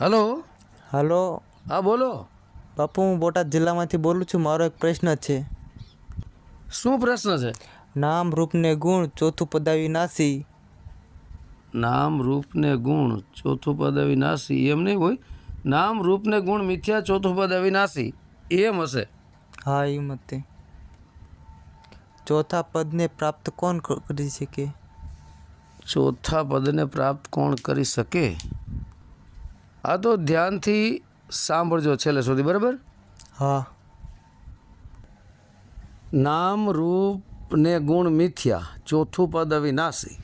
Hello? Hello? હા બોલો. બાપુ હું બોટાદ જિલ્લામાંથી બોલું છું. મારો એક પ્રશ્ન છે. શું પ્રશ્ન છે? નામ રૂપને ગુણ ચોથું પદાવી નાસી. નામ રૂપને ગુણ ચોથું પદ અવિનાશી એમ નહીં હોય? નામ રૂપને ગુણ મિથ્યા ચોથું પદ અવિનાશી એમ હશે. હા એ મતે ચોથા પદને પ્રાપ્ત કોણ કરી શકે? ચોથા પદને પ્રાપ્ત કોણ કરી શકે? આ તો ધ્યાનથી સાંભળજો છેલ્લે સુધી બરાબર? હા. નામ રૂપ ને ગુણ મિથ્યા ચોથું પદ અવિનાશી.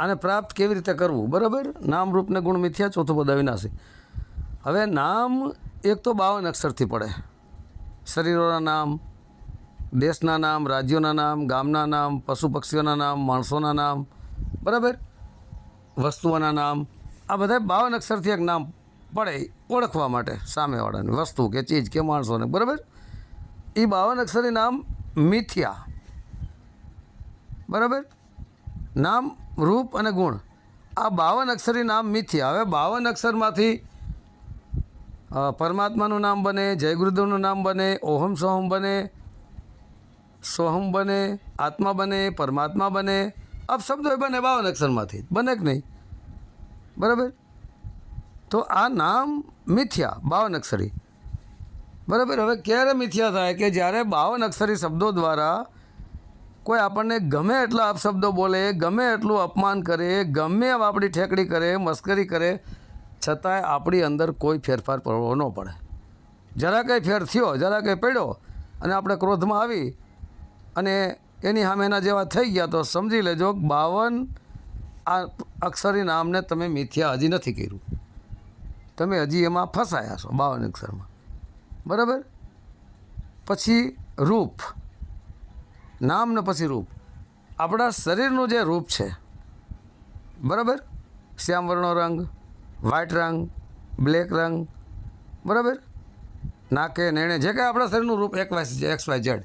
આને પ્રાપ્ત કેવી રીતે કરવું બરાબર? નામ રૂપ ને ગુણ મિથ્યા ચોથું પદ અવિનાશી. હવે નામ એક તો બાવન અક્ષરથી પડે. શરીરોના નામ દેશના નામ રાજ્યોના નામ ગામના નામ પશુ પક્ષીઓના નામ માણસોના નામ બરાબર? વસ્તુઓના નામ આ બધા બાવન અક્ષરથી એક નામ પડે ઓળખવા માટે સામેવાળાની. વસ્તુ કે ચીજ કે માણસોને, બરાબર? એ બાવન અક્ષરની નામ મિથ્યા. બરાબર? નામ, રૂપ અને ગુણ. આ બાવન અક્ષરી નામ મિથ્યા. હવે બાવન અક્ષરમાંથી પરમાત્માનું નામ બને જય ગુરુદેવનું નામ બને, ઓહમ સોહમ બને સોહમ બને, આત્મા બને, પરમાત્મા બને. અપશબ્દો બને બાવન અક્ષરમાંથી. બને કે નહીં? બરાબર? તો આ નામ મિથ્યા, બાવન અક્ષરી. બરાબર? હવે ક્યારે મિથ્યા થાય કે જ્યારે બાવન અક્ષરી શબ્દો દ્વારા કોઈ આપણને ગમે એટલા અપશબ્દો બોલે, ગમે એટલું અપમાન કરે, ગમે આપણી ઠેકડી કરે, મસ્કરી કરે, છતાંય આપણી અંદર કોઈ ફેરફાર પડવો ન પડે. જરા કંઈ ફેર થયો, જરા કંઈ પડ્યો અને આપણે ક્રોધમાં આવી અને એની સામેના જેવા થઈ ગયા, તો સમજી લેજો બાવન આ અક્ષરી નામને તમે મિથ્યા હજી નથી કર્યું. તમે હજી એમાં ફસાયા છો બાવન અક્ષરમાં. બરાબર? પછી રૂપ. નામ ને પછી રૂપ. આપણા શરીરનું જે રૂપ છે. બરાબર? શ્યામ વર્ણો રંગ વ્હાઇટ રંગ, બ્લેક રંગ. બરાબર? નાકે નેણે જે કાંઈ આપણા શરીરનું રૂપ એક વાય એક્સ વાય ઝેડ.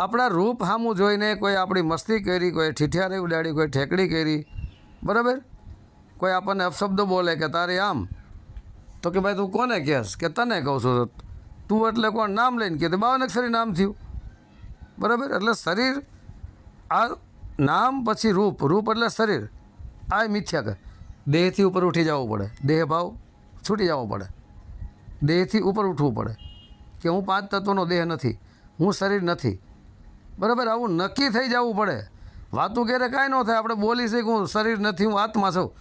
આપણા રૂપ સામું જોઈને કોઈ આપણી મસ્તી કરી, કોઈ ઠીઠિયારી ઉડાડી, કોઈ ઠેકડી કરી બરાબર? કોઈ આપણને અપશબ્દો બોલે કે તારે આમ? તો કે ભાઈ તું કોને કહેશ? કે તને કહું છું તું એટલે કોણ? નામ લઈને કે બાવન અક્ષરી નામ થયું. બરાબર? એટલે શરીર, આ નામ પછી રૂપ. રૂપ એટલે શરીર. આ મિથ્યા કહે. દેહથી ઉપર ઉઠી જવું પડે. દેહ ભાવ છૂટી જવો પડે. દેહથી ઉપર ઉઠવું પડે. કે હું પાંચ તત્વનો દેહ નથી. હું શરીર નથી. બરાબર? આવું નક્કી થઈ જવું પડે. વાતું ક્યારે કાંઈ ન થાય. આપણે બોલી શકીએ હું શરીર નથી, હું આત્મા છું.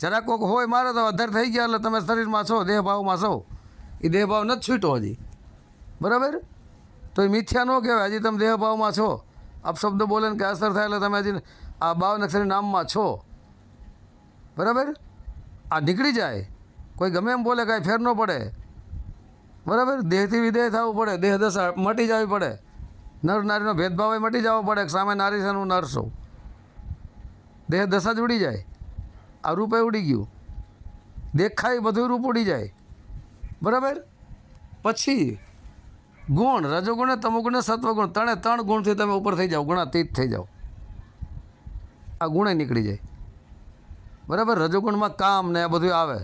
જરા કોક હોય, મારે તો અધર થઈ ગયા એટલે તમે શરીરમાં છો દેહ ભાવમાં છો. એ દેહભાવ નથી છૂટો હજી. બરાબર? તો એ મિથ્યા ન કહેવાય. હજી તમે દેહભાવમાં છો. અપશબ્દ બોલે ને કે અસર થાય એટલે તમે હજી આ ભાવનક્ષરી નામમાં છો. બરાબર? આ નીકળી જાય. કોઈ ગમે એમ બોલે, કાંઈ ફેર ન પડે. બરાબર? દેહથી વિદેહ થવું પડે. દેહ દશા મટી જવી પડે. નર નારીનો ભેદભાવ એ મટી જવો પડે સામે નારી છે હું નર છું. દેહ દશા જ ઉડી જાય. આ રૂપે ઉડી ગયું. દેખાય બધું રૂપ ઉડી જાય. બરાબર? પછી ગુણ, રજોગુણ તમોગુણ સત્વગુણ ત્રણે ત્રણ ગુણથી તમે ઉપર થઈ જાઓ, ગુણાતીત થઈ જાઓ. આ ગુણે નીકળી જાય. બરાબર? રજોગુણમાં કામ ને આ બધું આવે.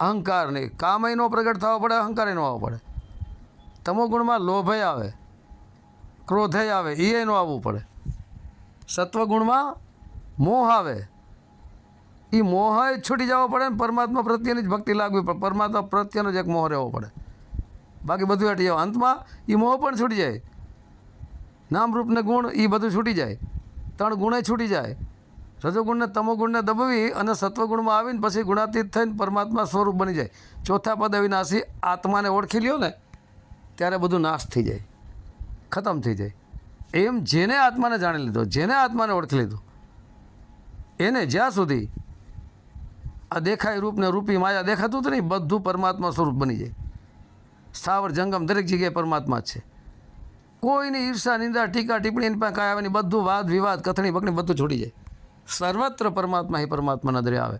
અહંકાર નહીં. કામ નો પ્રગટ થવો પડે, અહંકાર નો આવવો પડે. તમોગુણમાં લોભય આવે. ક્રોધય આવે એ નો આવવું પડે. સત્વગુણમાં મોહ આવે. એ મોહ છૂટી જવો પડે ને પરમાત્મા પ્રત્યેની જ ભક્તિ લાગવી પડે. પરમાત્મા પ્રત્યેનો જ એક મોહ રહેવો પડે. બાકી બધું હટી જાવ અંતમાં એ મોહ પણ છૂટી જાય. નામરૂપને ગુણ એ બધું છૂટી જાય. ત્રણ ગુણે છૂટી જાય. રજોગુણને, તમોગુણને દબવી અને સત્વગુણમાં આવીને પછી ગુણાતીત થઈને પરમાત્મા સ્વરૂપ બની જાય. ચોથા પદ અવિનાશી આત્માને ઓળખી લ્યો ને, ત્યારે બધું નાશ થઈ જાય. ખતમ થઈ જાય. એમ જેને આત્માને જાણી લીધો, જેને આત્માને ઓળખી લીધો, એને જ્યાં સુધી આ દેખાય રૂપને રૂપી માયા દેખાતું તો નહીં, બધું પરમાત્મા સ્વરૂપ બની જાય. સ્થાવર જંગમ દરેક જગ્યાએ પરમાત્મા છે. કોઈની ઈર્ષા, નિંદા, ટીકા, ટિપ્પણી, એની પાસે કાંઈ આવે નહીં, બધું વાદ, વિવાદ, કથણી, બકણી, બધું છોડી જાય. સર્વત્ર પરમાત્મા એ પરમાત્મા નજરે આવે.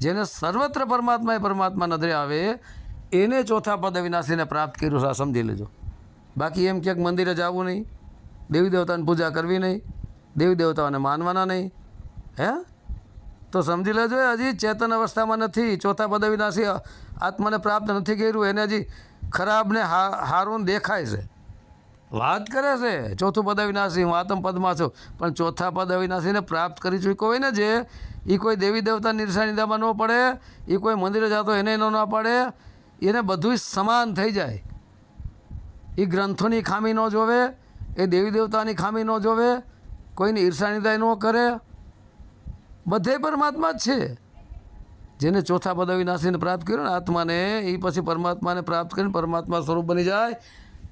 જેને સર્વત્ર પરમાત્મા એ પરમાત્મા નજરે આવે, એને ચોથા પદ અવિનાશીને પ્રાપ્ત કર્યું છે સમજી લેજો. બાકી એમ ક્યાંક મંદિરે જવું નહીં. દેવી દેવતાની પૂજા કરવી નહીં. દેવી દેવતાઓને માનવાના નહીં. હે? તો સમજી લેજો હજી ચેતન અવસ્થામાં નથી. ચોથા પદવીનાશી આત્માને પ્રાપ્ત નથી કર્યું. એને હજી ખરાબને હારું દેખાય છે. વાત કરે છે. ચોથું પદ અવિનાશી હું આત્મ પદમાં છું. પણ ચોથા પદ અવિનાશીને પ્રાપ્ત કરી ચૂક્યો હોય ને જે એ કોઈ દેવી દેવતા નિર્સાનિદામાં ન પડે. એ કોઈ મંદિરે જતો એને ના પડે. એને બધું સમાન થઈ જાય. એ ગ્રંથોની ખામી ન જોવે, એ દેવી દેવતાની ખામી ન જોવે, કોઈની ઈર્ષાનિદાય ન કરે. બધે પરમાત્મા જ છે. જેને ચોથા પદ અવિનાશીને પ્રાપ્ત કર્યો ને આત્માને, એ પછી પરમાત્માને પ્રાપ્ત કરીને પરમાત્મા સ્વરૂપ બની જાય.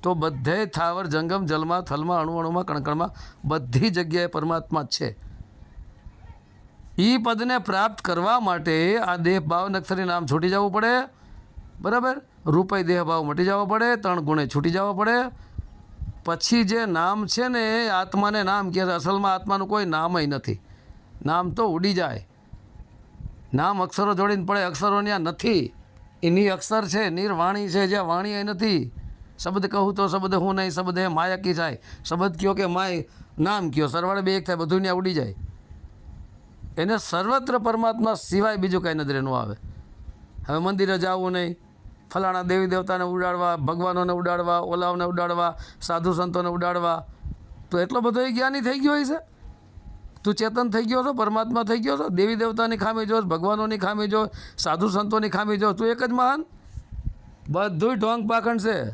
તો બધે થાવર, જંગમ, જલમાં, થલમાં, અણુ અણુમાં, કણકણમાં બધી જગ્યાએ પરમાત્મા છે. એ પદને પ્રાપ્ત કરવા માટે આ દેહ ભાવ નક્ષરી નામ છૂટી જવું પડે. બરાબર? રૂપય દેહભાવ મટી જવો પડે, ત્રણ ગુણે છૂટી જવો પડે. પછી જે નામ છે ને, એ આત્માને નામ કહે છે અસલમાં આત્માનું કોઈ નામય નથી. નામ તો ઉડી જાય. નામ અક્ષરો જોડીને પડે, અક્ષરો ત્યાં નથી. એની અક્ષર છે, નિર્વાણી છે, જ્યાં વાણી એ નથી. શબ્દ કહું તો શબ્દ હું નહીં, શબ્દ એ માયકી થાય. શબ્દ કયો કે માય, નામ કયો? સરવાળે બે એક થાય, બધું ત્યાં ઉડી જાય. એને સર્વત્ર પરમાત્મા સિવાય બીજું કાંઈ નજરે ન આવે. હવે મંદિરે જવું નહીં. ફલાણા દેવી દેવતાને ઉડાડવા, ભગવાનોને ઉડાડવા ઓલાઓને ઉડાડવા, સાધુ સંતોને ઉડાડવા. તો એટલો બધો એ જ્ઞાની થઈ ગયો છે તું ચેતન થઈ ગયો છો, પરમાત્મા થઈ ગયો છો, દેવી દેવતાની ખામી જો ભગવાનોની ખામી જો સાધુ સંતોની ખામી જો તું એક જ મહાન? બધુંય ઢોંગ પાખંડ છે.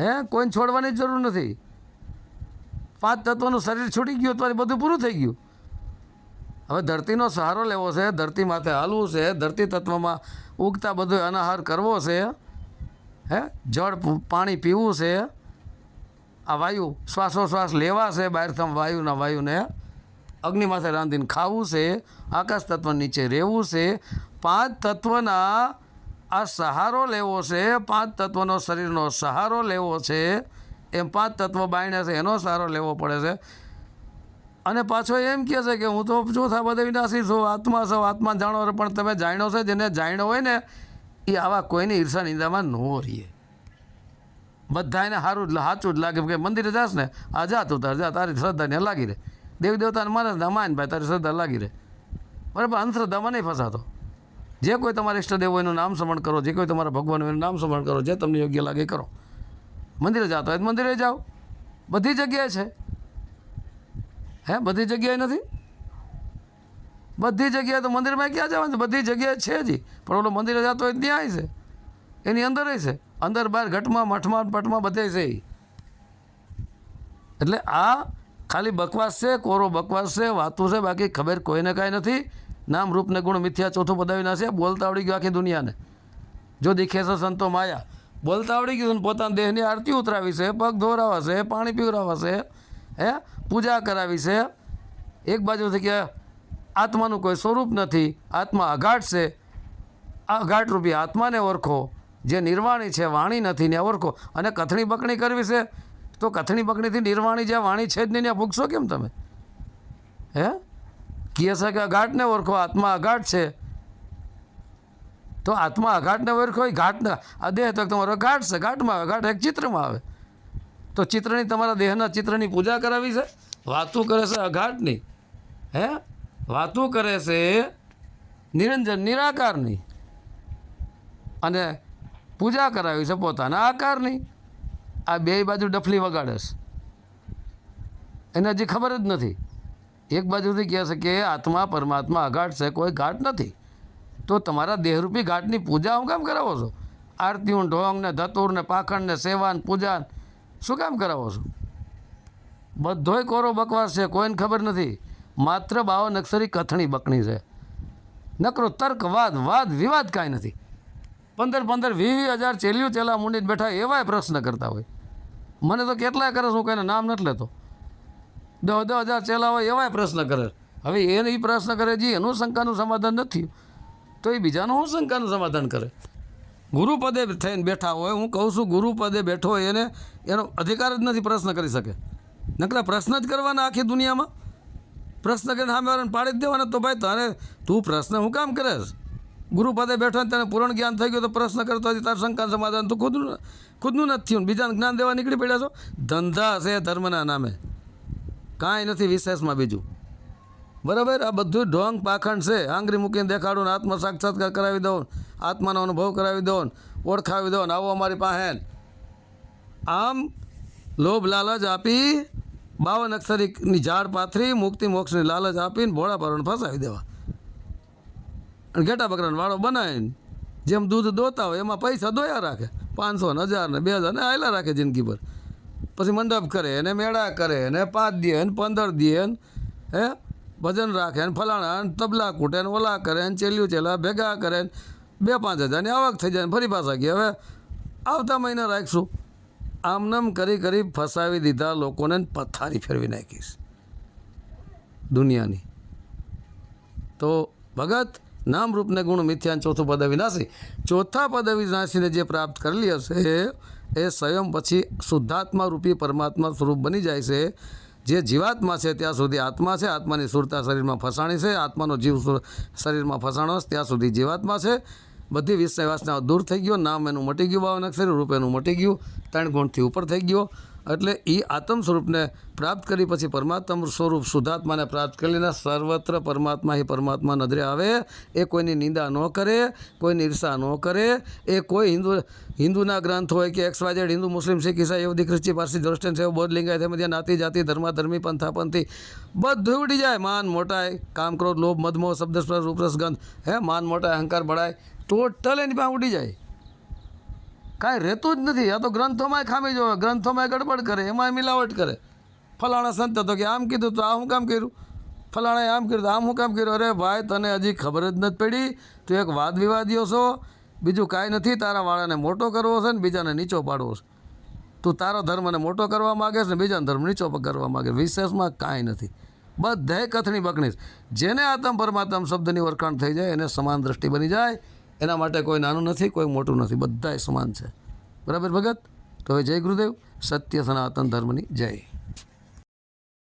હે? કોઈને છોડવાની જરૂર નથી. પાંચ તત્વોનું શરીર છૂટી ગયું, તો બધું પૂરું થઈ ગયું. હવે ધરતીનો સહારો લેવો છે, ધરતી માથે હાલવું છે, ધરતી તત્વમાં ઉગતા બધો અનાહાર કરવો છે, હે? જળ પાણી પીવું છે, આ વાયુ શ્વાસોશ્વાસ લેવા છે બહારથમ વાયુના વાયુને, અગ્નિ માથે રાંધીને ખાવું છે, આકાશ તત્વ નીચે રહેવું છે, પાંચ તત્વના આ સહારો લેવો છે, પાંચ તત્વનો શરીરનો સહારો લેવો છે, એમ પાંચ તત્વ બાયણે છે, એનો સહારો લેવો પડે છે. અને પાછો એમ કહે છે કે હું તો ચોથા બધે વિનાશી છું આત્મા છું આત્મા જાણો પણ તમે જાણ્યો છે, જેને જાણ્યો હોય ને, એ આવા કોઈની ઈર્ષા નિંદામાં ન રહીએ. બધા એને સારું જ સાચું જ લાગે કે મંદિરે જાસ ને, આ જા તું તાર, જા, તારી શ્રદ્ધાને લાગી રહે. દેવી દેવતાને મારે માન ભાઈ, તારી શ્રદ્ધા લાગી રહે. બરાબર, અંધશ્રદ્ધામાં નહીં ફસાતો. જે કોઈ તમારા ઈષ્ટદેવ એનું નામ સ્મરણ કરો, જે કોઈ તમારા ભગવાન એનું નામ સ્મરણ કરો, જે તમને યોગ્ય લાગે કરો. મંદિરે જાતો હોય મંદિરે જાઓ. બધી જગ્યાએ છે. હે, બધી જગ્યાએ નથી? બધી જગ્યાએ તો મંદિરમાં ક્યાં જવાનું બધી જગ્યાએ છે જ પણ ઓલો મંદિરે જતો હોય ત્યાં છે. એની અંદર છે. અંદર બહાર ઘટમાં, મઠમાં, પટમાં બધે છે. એટલે આ ખાલી બકવાસ છે, કોરો બકવાસ છે, વાતું છે, બાકી ખબર કોઈને કાંઈ નથી. નામ, રૂપ ને ગુણ મિથ્યા ચોથું પદાવી છે બોલતા આવડી ગયું આખી દુનિયાને. જો દીખે છે સંતો માયા. બોલતા આવડી ગયું પોતાના દેહની આરતી ઉતરાવી છે, પગ ધોરાવાશે પાણી પીવરાવા છે. હે? પૂજા કરાવી છે. એક બાજુથી કે આત્માનું કોઈ સ્વરૂપ નથી, આત્મા અઘાટ છે. અઘાટ રૂપી આત્માને ઓળખો. જે નિર્વાણી છે, વાણી નથી ને ઓળખો. અને કથણી બકણી કરવી છે, તો કથણી બકણીથી નિર્વાણી જે વાણી છે જ નહીં, ત્યાં ભૂગશો કેમ તમે? હે? કહે છે કે અઘાટને ઓળખો, આત્મા અઘાટ છે. તો આત્મા અઘાટને ઓળખો, એ ઘાટને દેહ તો તમારો ઘાટ છે, ઘાટમાં આવે ઘાટ એક ચિત્રમાં આવે. તો ચિત્રની તમારા દેહના ચિત્રની પૂજા કરાવી છે? વાતું કરે છે અઘાટની. હે? વાતું કરે છે નિરંજન, નિરાકારની. અને પૂજા કરાવી છે પોતાના આકારની. આ બે બાજુ ડફલી વગાડે છે. એને હજી ખબર જ નથી. એક બાજુથી કહે છે કે આત્મા, પરમાત્મા અઘાટ છે, કોઈ ઘાટ નથી. તો તમારા દેહરૂપી ઘાટની પૂજા હું કામ કરાવો છો? આરતીઓ ઢોંગ ને ધતુર ને પાખંડ ને સેવાન પૂજા શું કામ કરાવો છો? બધોય કોરો બકવાસ છે, કોઈને ખબર નથી. માત્ર બાવન અક્ષરી કથણી બકણી છે. નકરો તર્ક, વાદ વાદ, વિવાદ કાંઈ નથી. પંદર પંદર વીસ વીસ હજાર ચેલ્યું ચેલા મૂંડીને બેઠા એવાય પ્રશ્ન કરતા હોય. મને તો કેટલાય કરે હું કોઈને નામ નથી લેતો. દસ દસ હજાર ચેલા હોય એવાય પ્રશ્ન કરે. હવે એને એ પ્રશ્ન કરે, જે એનું શંકાનું સમાધાન નથી. તો એ બીજાનું શું શંકાનું સમાધાન કરે? ગુરુપદે થઈને બેઠા હોય, હું કહું છું ગુરુપદે બેઠો હોય એને એનો અધિકાર જ નથી પ્રશ્ન કરી શકે. નકરા પ્રશ્ન જ કરવાના આખી દુનિયામાં. પ્રશ્ન કરીને સામે પાડી જ દેવાના તો ભાઈ તારે, તું પ્રશ્ન હું કામ કરેશ ગુરુપદે બેઠો ને તને પૂરણ જ્ઞાન થઈ ગયું તો પ્રશ્ન કરતો હજી તાર શંકા સમાધાન તું ખુદનું ખુદનું નથી થયું. બીજાને જ્ઞાન દેવા નીકળી પડ્યા છો? ધંધા છે ધર્મના નામે. કાંઈ નથી વિશેષમાં બીજું. બરાબર, આ બધું ઢોંગ પાખંડ છે. આંગળી મૂકીને દેખાડું આત્મ સાક્ષાત્કાર કરાવી દઉં આત્માનો અનુભવ કરાવી દઉં ઓળખાવી દઉં આવો અમારી પાસે આમ લોભ લાલચ આપી બાવન અક્ષરીની ઝાડ પાથરી મુક્તિ મોક્ષની લાલચ આપીને ભોળા ભરણ ફસાવી દેવા. અને ઘેટા બકરાનો વાળો બનાવીને જેમ દૂધ દોતા હોય એમાં પૈસા દોયા રાખે. પાંચસો ને હજાર ને બે હજાર ને આયલા રાખે જિંદગી પર પછી મંડપ કરે ને મેળા કરે ને પાંચ દે ને પંદર દે ને, હે? ભજન રાખે ને ફલાણા તબલા કૂટે ને ઓલા કરે ને ચેલ્યું ચેલા ભેગા કરે ને બે પાંચ હજારની આવક થઈ જાય ને ફરી પાછા ગયા. હવે આવતા મહિને રાખશું. આમનામ કરી કરી ફસાવી દીધા લોકોને પથારી ફેરવી નાખીશ. દુનિયાની. તો ભગત, નામ રૂપને ગુણ મિથ્યાન ચોથું પદ વિનાશી ચોથા પદ વિનાશીને જે પ્રાપ્ત કરેલી હશે, એ સ્વયં પછી શુદ્ધાત્મા રૂપી પરમાત્મા સ્વરૂપ બની જાય છે. જે જીવાત્મા છે ત્યાં સુધી આત્મા છે, આત્માની સુરતા શરીરમાં ફસાણી છે, આત્માનો જીવ શરીરમાં ફસાણો ત્યાં સુધી જીવાત્મા છે. બધી વિષય વાસનાઓ દૂર થઈ ગયો, નામ એનું મટી ગયું બાવન અક્ષર રૂપ મટી ગયું, ત્રણ ગુણથી ઉપર થઈ ગયો. એટલે એ આત્મ સ્વરૂપને પ્રાપ્ત કરી પછી પરમાત્મા સ્વરૂપ શુદ્ધાત્માને પ્રાપ્ત કરીને સર્વત્ર પરમાત્મા એ પરમાત્મા નજરે આવે, એ કોઈની નિંદા ન કરે કોઈની ઈર્ષા ન કરે, એ કોઈ હિન્દુ, હિન્દુના ગ્રંથ હોય કે એક્સ વાય ઝેડ હિન્દુ, મુસ્લિમ, શીખ, ઈસાઈ, યહૂદી, ખ્રિસ્તી, પારસી જોસ્ટન સેવ, બૌદ્ધ, લિંગાયત એમ ત્યાં નાતી જાતિ ધર્માધર્મી પંથાપંથી બધું ઉડી જાય. માન, મોટાય, કામ, ક્રોધ, લોભ મધમો શબ્દ રૂપરસ ગંધ. હે, માન, મોટાય, અહંકાર, બળાય ટોટલ એની પાસે ઉડી જાય. કાંઈ રહેતું જ નથી. આ તો ગ્રંથોમાંય ખામી જોવે. ગ્રંથોમાં ગડબડ કરે. એમાંય મિલાવટ કરે. ફલાણા સંત હતો કે આમ કીધું તો આ હું કામ કર્યું. ફલાણાએ આમ કર્યું આમ હું કામ કર્યું? અરે ભાઈ, તને હજી ખબર જ નથી પડી. તું એક વાદ વિવાદીઓ છો. બીજું કાંઈ નથી. તારા વાળાને મોટો કરવો છે ને બીજાને નીચો પાડવો છે. તું તારો ધર્મને મોટો કરવા માગે છે ને બીજાનો ધર્મ નીચો કરવા માગે વિશેષમાં કાંઈ નથી. બધે કથની બકણી જેને આતમ પરમાત્મ શબ્દની ઓળખાણ થઈ જાય, એને સમાન દ્રષ્ટિ બની જાય. એના માટે કોઈ નાનું નથી, કોઈ મોટું નથી. બધાય સમાન છે. બરાબર ભગત? તો હવે જય ગુરુદેવ. સત્ય સનાતન ધર્મની જય.